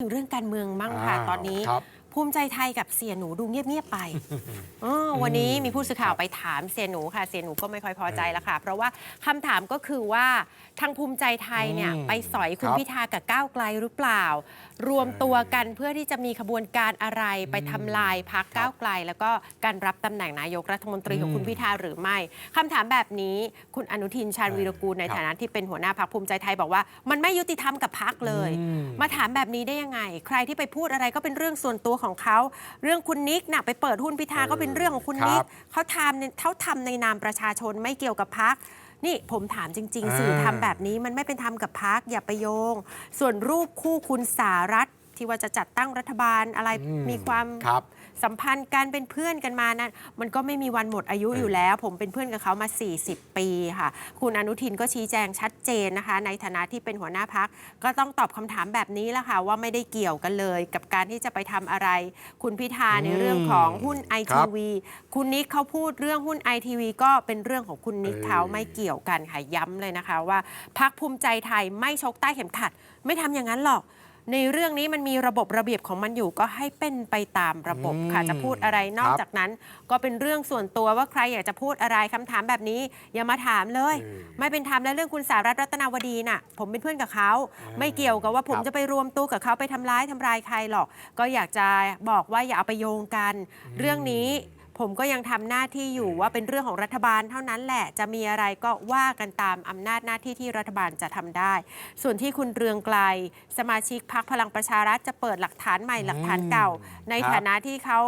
ถึงเรื่องการเมืองมั่งค่ะอ้าวตอนนี้ครับภูมิใจไทยกับเสียหนูดูเงียบๆไปเออวันนี้มีผู้สื่อข่าวไปถามเสียหนูค่ะ เสียหนูก็ไม่ค่อยพอใจละค่ะ เพราะว่าคำถามก็คือว่าทางภูมิใจไทยเนี่ยอืมไปสอยคุณครับพิธากับก้าวไกลหรือเปล่า รวมตัวกันเพื่อที่จะมีขบวนการอะไรไปทำลายพักก้าวไกล แล้วก็การรับตำแหน่งนายกรัฐมนตรีของคุณพิธาหรือไม่คำถามแบบนี้คุณอนุทินชาญวีรกูลในครับ ฐานะที่เป็นหัวหน้าพักภูมิใจไทยบอกว่า มันไม่ยุติธรรมกับพักเลย อืม มาถามแบบนี้ได้ยังไง ใครที่ไปพูดอะไรก็เป็นเรื่องส่วนตัวของเขาเรื่องคุณนิกนะไปเปิดหุ้นพิธาก็เป็นเรื่องของคุณนิกครับเขาทำในเขาทำในนามประชาชนไม่เกี่ยวกับพักนี่ผมถามจริงๆอ่าสื่อทำแบบนี้มันไม่เป็นธรรมกับพักอย่าไปโยง ส่วนรูปคู่คุณสารัฐที่ว่าจะจัดตั้งรัฐบาลอะไรอืมมีความครับ สัมพันธ์กันเป็นเพื่อนกันมานั้นมันก็ไม่มีวันหมดอายุอยู่แล้ว ผมเป็นเพื่อนกับเขามา 40 ปีค่ะ คุณอนุทินก็ชี้แจงชัดเจนนะคะ ในฐานะที่เป็นหัวหน้าพักก็ต้องตอบคำถามแบบนี้ละค่ะว่าไม่ได้เกี่ยวกันเลย กับการที่จะไปทำอะไร คุณพิธาในเรื่องของหุ้นไอครัทีบวีคุณนิกเขาพูดเรื่องหุ้นไอทีวีก็เป็นเรื่องของคุณนิกเออเขาไม่เกี่ยวกันค่ะย้ำเลยนะคะว่าพักภูมิใจไทยไม่ชกใต้เข็มขัด ไม่ทำอย่างนั้นหรอก ในเรื่องนี้มันมีระบบระเบียบของมันอยู่ก็ให้เป็นไปตามระบบค่ะอืมจะพูดอะไรนอกครับจากนั้น ก็เป็นเรื่องส่วนตัวว่าใครอยากจะพูดอะไรคำถามแบบนี้ อย่ามาถามเลยเออไม่เป็นธรรมและเรื่องคุณสารัตน์รัตนาวดีน่ะ ผมเป็นเพื่อนกับเขาอ่าไม่เกี่ยวกับว่าผมครับจะไปรวมตัวกับเขาไปทำร้ายทำลายใครหรอก ก็อยากจะบอกว่าอย่าเอาไปโยงกัน เรื่องนี้ ผมก็ยังทำหน้าที่อยู่ว่าเป็นเรื่องของรัฐบาลเท่านั้นแหละ จะมีอะไรก็ว่ากันตามอำนาจหน้าที่ที่รัฐบาลจะทำได้ ส่วนที่คุณเรืองไกล สมาชิกพักพลังประชารัฐจะเปิดหลักฐานใหม่หลักฐานเก่า ในครับฐานะที่เขา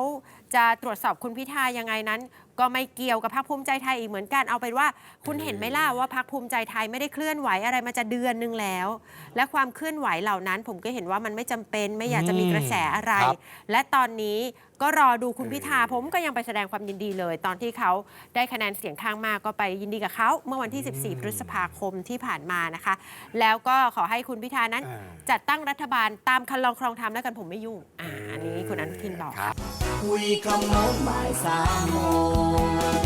จะตรวจสอบคุณพิธายังไงนั้น ก็ไม่เกี่ยวกับพรรคภูมิใจไทยอีกเหมือนกันเอาเป็นว่า คุณเห็นไหมล่ะว่าพรรคภูมิใจไทยไม่ได้เคลื่อนไหวอะไรมาจะเดือนนึงแล้ว และความเคลื่อนไหวเหล่านั้น ผมก็เห็นว่ามันไม่จำเป็นไม่อยากจะมีกระแสอะไรครับและตอนนี้ก็รอดูคุณพิธาผมก็ยังไปแสดงความยินดีเลย ตอนที่เขาได้คะแนนเสียงข้างมากก็ไปยินดีกับเขาเมื่อวันที่ 14 พฤษภาคมที่ผ่านมานะคะ แล้วก็ขอให้คุณพิธานั้นอ่าจัดตั้งรัฐบาลตามคันลองครองธรรมแล้วกันผมไม่ยุ่งอ่าอันนี้คุณอนุทินบอกครับ คุยคำโน้นบ่ายสามโมง